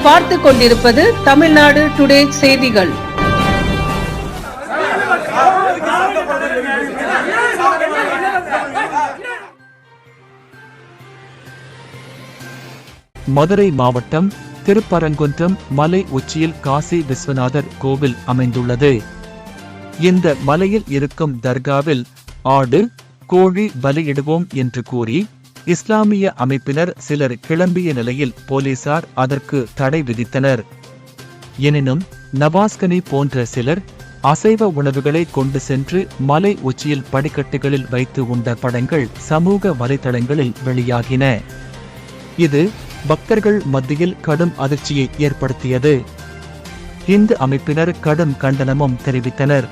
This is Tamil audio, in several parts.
நீங்கள் பார்த்து கொண்டிருப்பது தமிழ்நாடு டுடே செய்திகள். மதுரை மாவட்டம் திருப்பரங்குன்றம் மலை உச்சியில் காசி விஸ்வநாதர் கோவில் அமைந்துள்ளது. இந்த மலையில் இருக்கும் தர்காவில் ஆடு கோழி பலியிடுவோம் என்று கூறி இஸ்லாமிய அமைப்பினர் சிலர் கிளம்பிய நிலையில் போலீசார் அதற்கு தடை விதித்தனர். எனினும் நவாஸ்கனி போன்ற சிலர் அசைவ உணவுகளை கொண்டு சென்று மலை உச்சியில் படிக்கட்டுகளில் வைத்து உண்ட படங்கள் சமூக வலைதளங்களில் வெளியாகின. இது பக்தர்கள் மத்தியில் கடும் அதிர்ச்சியை ஏற்படுத்தியது. இந்து அமைப்பினர் கடும் கண்டனமும் தெரிவித்தனர்.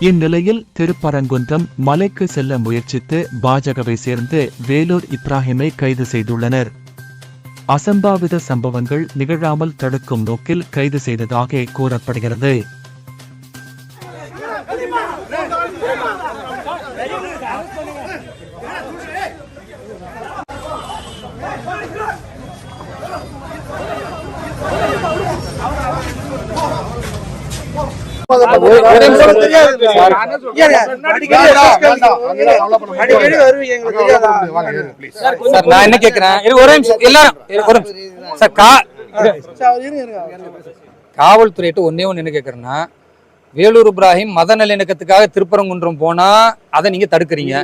இந்நிலையில் திருப்பரங்குன்றம் மலைக்கு செல்ல முயற்சித்து பாஜகவை சேர்ந்து வேலூர் இப்ராஹிமை கைது செய்துள்ளனர். அசம்பாவித சம்பவங்கள் நிகழாமல் தடுக்கும் நோக்கில் கைது செய்ததாக கூறப்படுகிறது. சார் நான் என்ன கேக்குறேன்? ஒரே நிமிஷம். எல்லாரும் இரு, ஒரு நிமிஷம். சார் கா சார், இருங்க, இருங்க. காவல்துறையிட்ட ஒன்னே ஒன்று என்ன கேக்குறேன்னா வேலூர் இப்ராஹிம் மத நல்லிணக்கத்துக்காக திருப்பரங்குன்றம் போனா அதை நீங்க தடுக்கிறீங்க.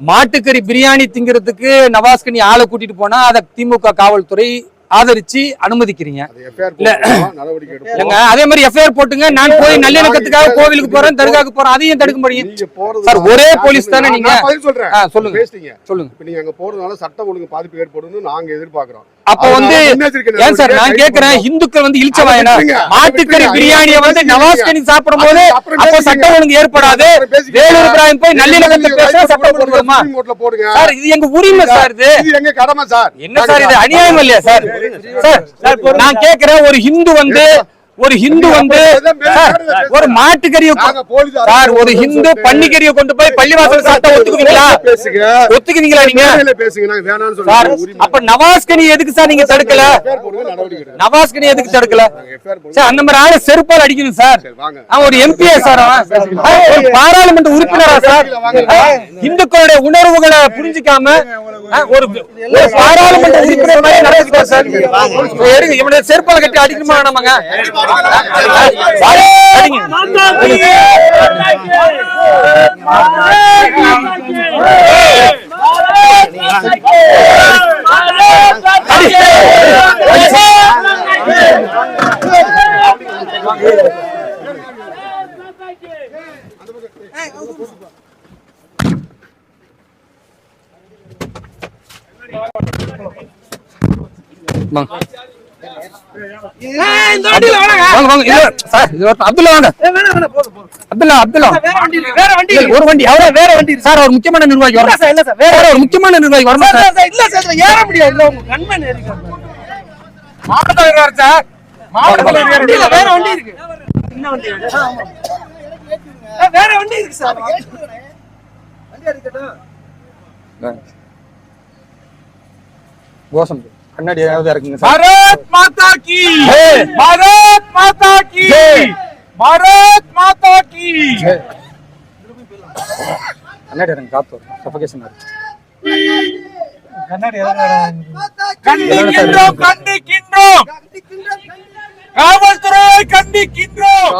மாட்டுக்கறி பிரியாணி திங்கிறதுக்கு நவாஸ்கனி ஆளை கூட்டிட்டு போனா அதை திமுக காவல்துறை ஆதரிச்சு அனுமதிக்கிறீங்க. இல்ல. அதே மாதிரி எஃப்ஐஆர் போட்டுங்க. நான் போய் நல்லிணக்கத்துக்காக கோவிலுக்கு போறேன் தர்காவுக்கு போறேன் அதையும் தடுக்க முடியும் சார், ஒரே போலீஸ் தானே நீங்க? சொல்லுங்க. சொல்லுங்க. நீங்க அங்க போறதுனால சட்டம் ஒழுங்கு பாதிப்பு ஏற்படும்னு நாங்க எதிர்பார்க்கிறோம். அப்ப வந்து ஏன் சார் நான் கேக்குறேன் இந்துக்கள் வந்து இழிச்ச வாயனா? மாட்டுக்கறி பிரியாணிய வந்து நவாஸ்கனி சாப்பிடும் போது அப்ப சட்டம் ஒழுங்கு ஏற்பாடாது. வேலூர் இப்ராஹிம் போய் நல்லிணக்கத்தை பேச சட்டம் போடுவோமா? சார் இது எங்க உரிமை சார் இது? இது எங்க கடமை சார்? என்ன சார் இது? அநியாயம் இல்லையா சார்? சார் நான் கேக்குறேன் ஒரு ஹிந்து வந்து ஒரு ஹிந்து வந்து ஒரு மாட்டுக்கறியை சார் ஒரு ஹிந்து பன்னிக்கறியை கொண்டு போய் பள்ளிவாசல் சாப்பிட்டா ஒத்துக்குவீங்களா? ஒத்துக்குவீங்களா நீங்க? சார் அப்ப நவாஸ்கனி எதுக்கு சார் நீங்க தடுக்கல? நவாஸ்கனி எதுக்கு தடுக்கல? சார் அந்த மாதிரி ஆளு செருப்பால் அடிக்கணும் சார். அவன் ஒரு எம்பியா சார் அவன். பாராளுமன்ற உறுப்பினரா சார். இந்துக்களுடைய உணர்வுகளை புரிஞ்சுக்காம ஒரு பாராளுமன்ற உறுப்பினர் மாதிரி நடந்துக்கிட்டா சார். இவனை செருப்பால கட்டி அடிக்கணுமா வேணாமாங்க சார், ஒரு வண்டி அவரே வேற வண்டி சார் ஒரு முக்கியமான நிர்வாகி வரணும். சார், இல்ல சார், வேற- ஒரு முக்கியமான நிர்வாகி வரணும் இல்ல சார், ஏற முடியாது. இல்ல உங்க கண்மேன். மாவட்ட சார். மாவட்ட வண்டியில வேற வண்டி இருக்கு. என்ன வண்டி வேற வண்டி இருக்கு சார். கோஷம். கண்ணாடி ஏதாவது இருக்குங்க பாரத் மாதா கி. பாரத் மாதா கி. பாரத் மாதா கி. கண்ணாடி எனக்கு காத்து வரும். சஃபகேஷன் கண்ணாடி கண்டிக்கின்றோம் கண்டிக்கின்றோம். காவல்துறையை கண்டிக்கின்றோம்.